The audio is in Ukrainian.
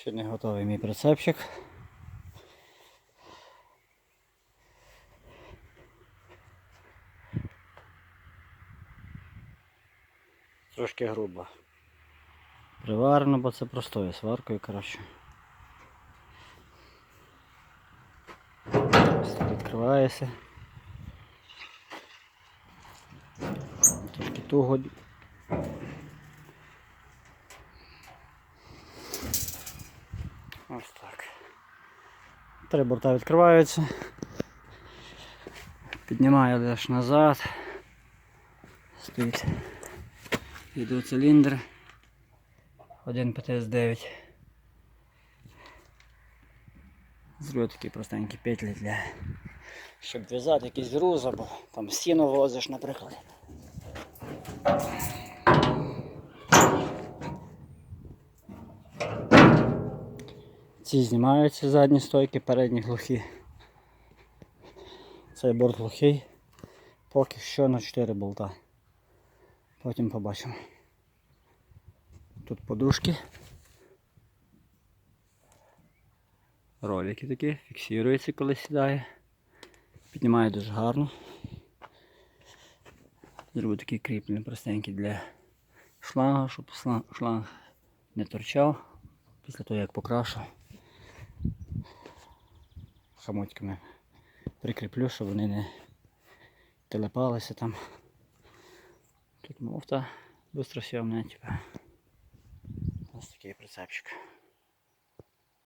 Ще не готовий мій прицепчик. Трошки грубо. Приварено, бо це простою сваркою, коротше. Ось відкривається. Трошки туго. Ось так. Три борта відкриваються. Піднімаю лиш назад. Стоїть гідроциліндр. Один ПТС-9. Зроблю такі простенькі петлі для щоб в'язати якийсь груз або там сіно возиш, наприклад. Ці знімаються задні стойки, передні глухі. Цей борт глухий. Поки що на 4 болта. Потім побачимо. Тут подушки. Ролики такі, фіксуються, коли сідає. Піднімає дуже гарно. Зроблю такі кріплення простенькі для шланга, щоб шланг не торчав. Після того як покрашу. Хамотиками прикріплю, щоб вони не телепалися там. Тут муфта бистросйомна, типа. Ось такий прицепчик.